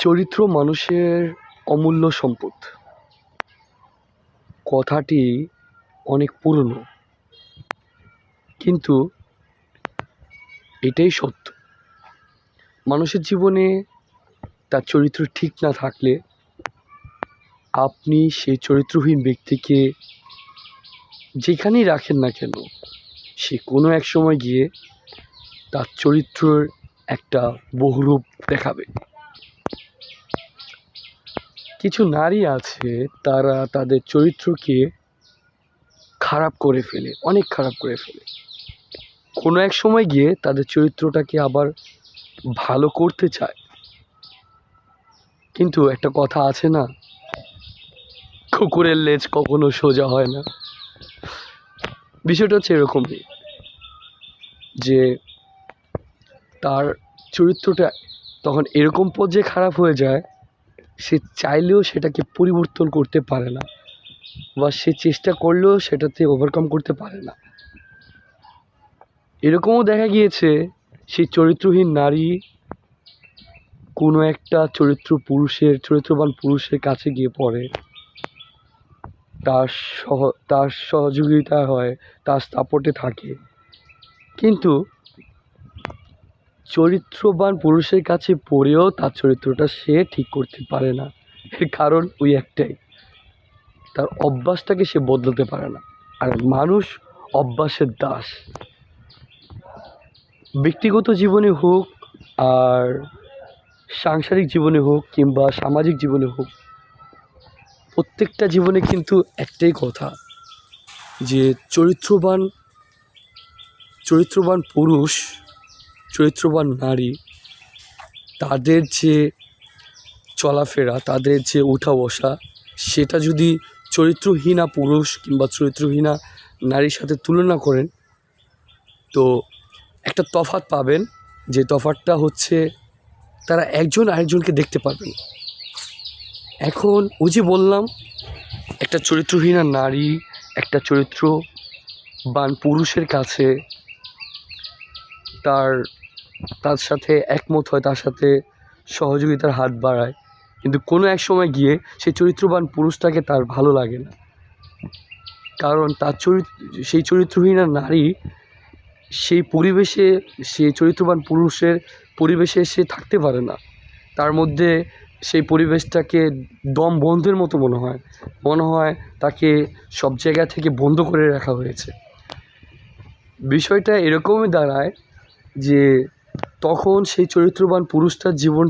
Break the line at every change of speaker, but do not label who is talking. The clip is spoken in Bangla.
চরিত্র মানুষের অমূল্য সম্পদ। কথাটি অনেক পুরনো, কিন্তু এটাই সত্য। মানুষের জীবনে তার চরিত্র ঠিক না থাকলে আপনি সেই চরিত্রহীন ব্যক্তিকে যেখানেই রাখেন না কেন, সে কোনো এক সময় গিয়ে তার চরিত্রের একটা বহুরূপ দেখাবে। কিছু নারী আছে, তারা তাদের চরিত্রকে খারাপ করে ফেলে, অনেক খারাপ করে ফেলে। কোনো এক সময় গিয়ে তাদের চরিত্রটাকে আবার ভালো করতে চায়। কিন্তু একটা কথা আছে না, কুকুরের লেজ কখনো সোজা হয় না। বিষয়টা হচ্ছে এরকমই যে তার চরিত্রটা তখন এরকম পর্যায়ে খারাপ হয়ে যায় সে চাইলেও সেটাকে পরিবর্তন করতে পারে না বা সে চেষ্টা করলেও সেটাতে ওভারকাম করতে পারে না। এরকমও দেখা গিয়েছে, সেই চরিত্রহীন নারী কোনো একটা চরিত্র পুরুষের, চরিত্রবান পুরুষের কাছে গিয়ে পড়ে। তার সহ, তার সহযোগিতা হয়, তার সাপোর্টে থাকে। কিন্তু চরিত্রবান পুরুষের কাছে পড়েও তার চরিত্রটা সে ঠিক করতে পারে না। এর কারণ ওই একটাই। তার অভ্যাসটাকে সে বদলাতে পারে না। আর মানুষ অভ্যাসের দাস। ব্যক্তিগত জীবনে হোক আর সাংসারিক জীবনে হোক কিংবা সামাজিক জীবনে হোক, প্রত্যেকটা জীবনে কিন্তু একটাই কথা, যে চরিত্রবান চরিত্রবান পুরুষ চরিত্রবান নারী, তাদের যে চলাফেরা, তাদের যে ওঠা বসা সেটা যদি চরিত্রহীনা পুরুষ কিংবা চরিত্রহীনা নারীর সাথে তুলনা করেন, তো একটা তফাৎ পাবেন যে তফাৎটা হচ্ছে তারা একজন আরেকজনকে দেখতে পারবেন এখন ওই যে বললাম, একটা চরিত্রহীনা নারী, একটা চরিত্রবান পুরুষের কাছে তার তার সাথে একমত হয়, তার সাথে সহযোগিতার হাত বাড়ায়। কিন্তু কোনো এক সময় গিয়ে সেই চরিত্রবান পুরুষটাকে তার ভালো লাগে না। কারণ তার চরিত্র সেই চরিত্রহীনা নারী, সেই পরিবেশে, সেই চরিত্রবান পুরুষের পরিবেশে সে থাকতে পারে না। তার মধ্যে সেই পরিবেশটাকে দম বন্ধের মতো মনে হয়। মনে হয় তাকে সব জায়গা থেকে বন্ধ করে রাখা হয়েছে। বিষয়টা এরকমই দাঁড়ায় যে তখন সেই চরিত্রবান পুরুষটার জীবনটা